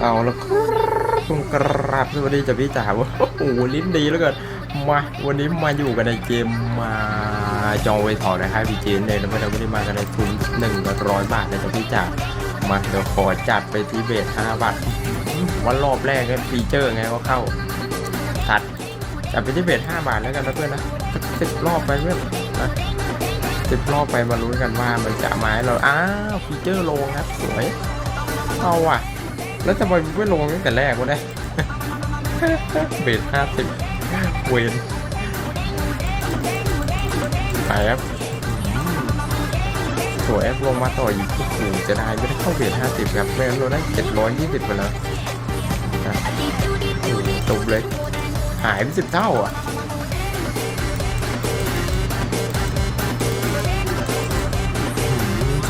เอาแล้วคุณกราบสวัสดีจ้ะพี่จ๋าโอ้โหลิ้นดีแล้วกันมาวันนี้มาอยู่กันในเกมมาจองไว้ถอนะครับพี่เจนเลยนะเพื่อนวันนี้มากันในทุนหนึ่งร้อยบาทนะจ๊ะพี่จ๋ามาเดี๋ยวขอจัดไปที่เบสห้าบาทวันรอบแรกเนี่ยฟีเจอร์ไงก็เข้าตัดจัดไปที่เบสห้าบาทแล้วกันนะเพื่อนนะสิบรอบไปเพื่อนนะสิบรอบไปมาลุ้นกันว่ามันจะมาให้เราอ้าวฟีเจอร์ลงครับสวยเอาว่ะ แล้วทำไมไม่ลงตั้งแต่แรกวะเนี่ยเบสห้าสิบเวนไปครับอืมสวยครับลงมาต่ออีกโอ้โหจะได้ไม่ได้เข้าเบสห้าสิบครับไม่งั้นเราได้เจ็ดร้อยยี่สิบไปแล้วจบเลยหายไปสิบเท่าอะ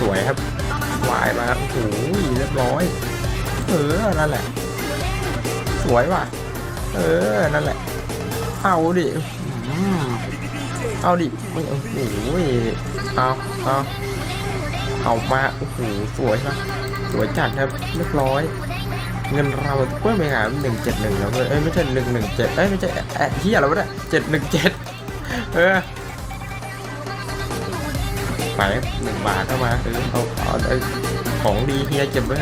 สวยครับวายมาครับโอ้โหเรียบร้อย เออ นั่นแหละ สวยว่ะ เออ นั่นแหละ เอาดิ เอาดิไม่โอ้โหเอาเอาเอามาโอ้โหสวยนะสวยจัดครับเรียบร้อย เงินเราเพิ่มไปหาหนึ่งเจ็ดหนึ่งแล้วเว้ยเอ้ยไม่ใช่หนึ่งหนึ่งเจ็ดเอ้ยไม่ใช่เอ้ยเฮียอะไรวะเนี่ยเจ็ดหนึ่งเจ็ดเออไปหนึ่งบาทเข้ามาเออเอาเอาของดีเฮียเก็บไว้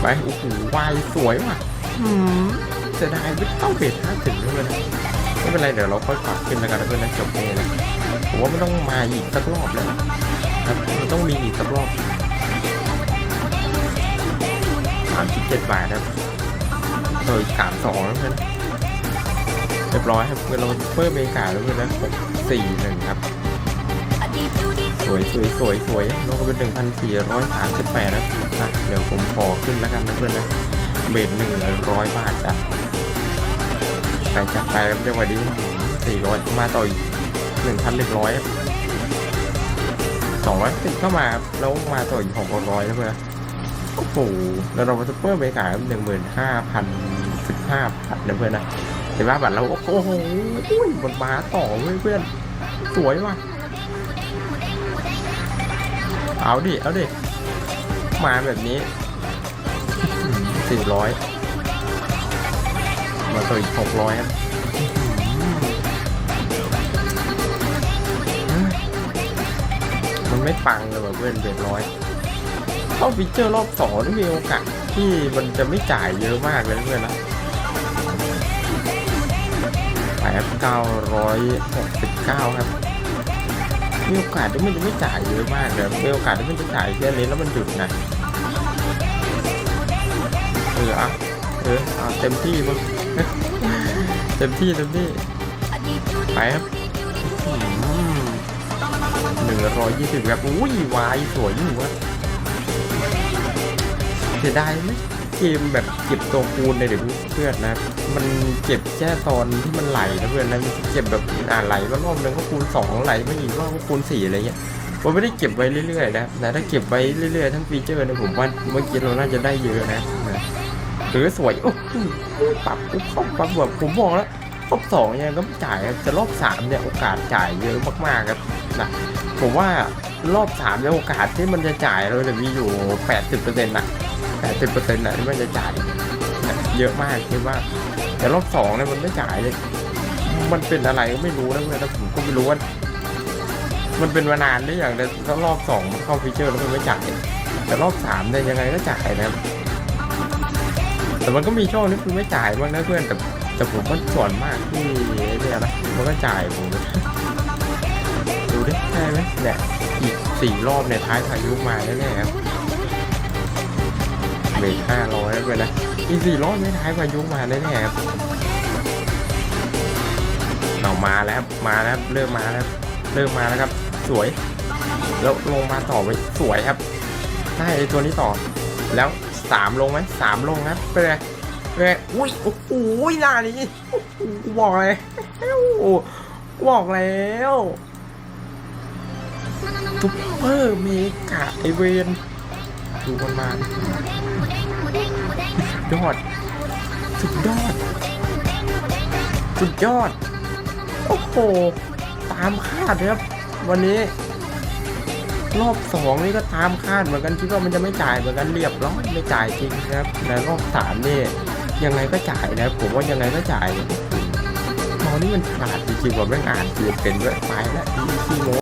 ไปโอ้โหวายสวยว่ะอืมเสียดายไม่ต้องเบรห้าถึงเลยนะไม่เป็นไรเดี๋ยวเราค่อยปรับขึ้นแล้วกันนะเพื่อนนะจบเองนะผมว่ามันต้องมาอีกสักรอบแล้วนะครับมันต้องมีอีกสักรอบสามสิบเจ็ดบาทครับโดยสามสองแล้วเพื่อนเรียบร้อยครับเงินเราเพิ่มเมกาแล้วเพื่อนนะหกสี่หนึ่งครับส วยสวยสวยสวยลงไปเป็นหนึ่งพันสี่ร้อยสามสิบแปดนะอะเดี๋ยวผมขอขึ้นแล้วกันนะเพื่อนนะเบสหนึ่งร้อยบาทจ้ะไปจัดไปครับจังหวะนี้สี่ร้อยมาต่ออีกหนึ่งพันหนึ่งร้อยสองร้อยสิบเข้ามาครับแล้วมาต่ออีกหกร้อยแล้วเพื่อนโอ้โหแล้วเราจะเพิ่มไปขายหนึ่งหมื่นห้าพันสิบห้าบาทนะเพื่อนนะเห็นว่าบัตรเราโอ้โหมันมาต่อเว้ยเพื่อนสวยว่ะ เอาดิ เอาดิ มาแบบนี้สี่ร้อยมาต่ออีกหกร้อยครับมันไม่ปังเลยแบบเว้นเบ็ดร้อยเข้าฟีเจอร์รอบสองนี่มีโอกาสที่มันจะไม่จ่ายเยอะมากเลยเพื่อนนะแปดเก้าร้อยหกสิบเก้าครับ มีโอกาสที่มันจะไม่จ่ายเยอะมากเลยมีโอกาสที่มันจะจ่ายแค่นี้แล้วมันหยุดนะเอออะเออเอาเต็มที่มึงเต็มที่เต็มที่ไปครับหนึ่งร้อยยี่สิบแบบอุ้ยวายสวยอยู่วะเสียดายไหม ทีมแบบเก็บตัวคูณเลยเดี๋ยวเพื่อนนะ มันเจ็บแค่ตอนที่มันไหลนะเพื่อนนะเจ็บแบบอ่าไหลรอบนึงก็คูณ2ไหลไม่อีกรอบก็คูณ4อะไรเงี้ยมันไม่ได้เก็บไว้เรื่อยๆนะนะถ้าเก็บไว้เรื่อยๆทั้งฟีเจอร์นะผมว่าเมื่อกี้เราน่าจะได้เยอะนะนะหรือสวยโอ้ปับปุ๊บเข้าปรับแบบผมบอกแล้วรอบสองยังต้องจ่ายจะรอบสามเนี่ยโอกาสจ่ายเยอะมากๆครับนะผมว่ารอบสามเนี่ยโอกาสที่มันจะจ่ายเราจะมีอยู่แปดสิบเปอร์เซ็นต์อะ 80%นต์นะที่มันจะจ่ายเยอะมากคิดว่า แต่รอบสองเนี่ยมันไม่จ่ายเลย มันเป็นอะไรก็ไม่รู้นะเพื่อนแต่ผมก็ไม่รู้ว่ามันเป็นมานานได้อย่างแต่รอบสองมันเข้าฟีเจอร์แล้วมันไม่จ่ายแต่รอบสามเนี่ยยังไงก็จ่ายนะครับแต่มันก็มีช่องนี่คือไม่จ่ายบ้างนะเพื่อนแต่แต่ผมก็ส่วนมากที่เนี่ยนะมันก็จ่ายผมดูดิใช่ไหมเนี่ยอีกสี่รอบในท้ายพายุมาแน่ๆครับ เบรกห้าร้อยแล้วเพื่อนนะอีกสี่รอบไม่ท้ายพายุมาแน่ๆครับเอามาแล้วมาแล้วเริ่มมาแล้วเริ่มมาแล้วครับ สวย แล้วลงมาต่อไปสวยครับได้ไอตัวนี้ต่อ แล้วสามลงไหมสามลงครับเป็นไงเป็นไงอุ้ยโอ้โหหน้านี้กูบอกเลยบอกแล้วซุปเปอร์เมกาไอเวนดูมันมา ยอด สุดยอด สุดยอด โอ้โห ตามคาดครับ วันนี้ รอบสองนี่ก็ตามคาดเหมือนกันคิดว่ามันจะไม่จ่ายเหมือนกันเรียบร้อยไม่จ่ายจริงนะครับในรอบสามนี่ยังไงก็จ่ายนะผมว่ายังไงก็จ่ายตอนนี้มันฉลาดจริงๆว่าแม่งอ่านเกมเป็นด้วยไปแล้วอีขี้โม